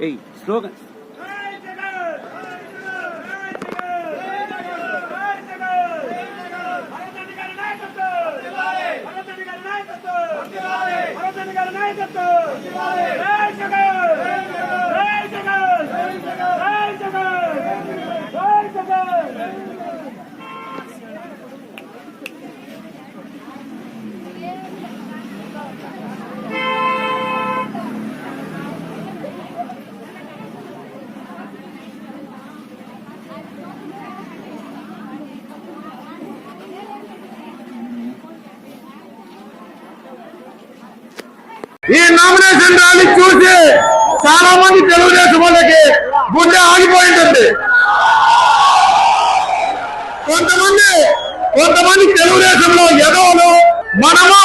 ఏయ్ స్లోగన్ ఈ nomination rally చూసి చాలా మంది తెలుగుదేశం వాళ్ళకి గుండె ఆగిపోయింటుంది కొంతమంది కొంతమంది తెలుగుదేశంలో ఎదవలు మనము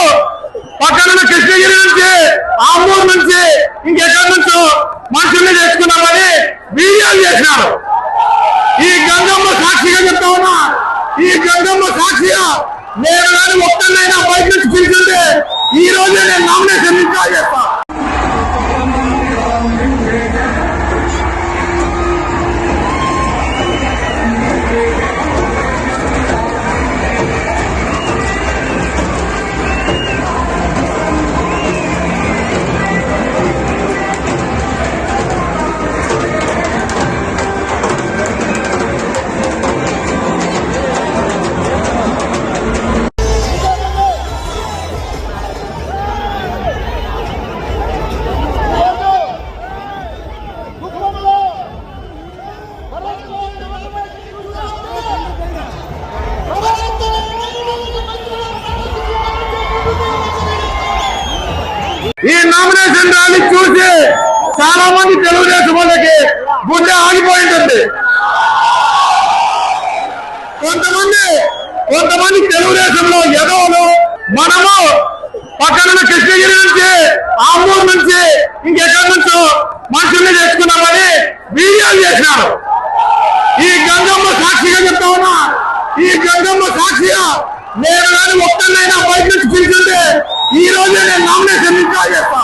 పక్కన కృష్ణగిరి నుంచి ఆంబూరు నుంచి ఇంకెక్కడి నుంచో మనుషుల్ని తెచ్చుకున్నామని వీడియోలు చేసినారు. ఈ గంగమ్మ సాక్షిగా చెప్తా ఉన్నా ఈ గంగమ్మ సాక్షిగా నేను కానీ ఒక్కరినైనా బయట నుంచి పిలిచింటే ఈ రోజు నేను నామినేషన్ విత్డ్రా చేస్తా. ఈ నామినేషన్ ర్యాలీ చూసి చాలా మంది తెలుగుదేశం వాళ్ళకి గుండె ఆగిపోయింటుంది కొంతమంది కొంతమంది తెలుగుదేశంలో ఎదవలు మనము పక్కన కృష్ణగిరి నుంచి ఆమూరు నుంచి ఇంకెక్కడి నుంచో మనుషుల్ని తెచ్చుకున్నామని వీడియోలు చేసినారు. ఈ గంగమ్మ సాక్షిగా చెప్తా ఉన్నా ఈ గంగమ్మ సాక్షిగా నేను కానీ ఒక్కరినైనా బయట నుంచి పిలిచింటే ఈ రోజే నేను నామినేషన్ విత్డ్రా చేస్తా.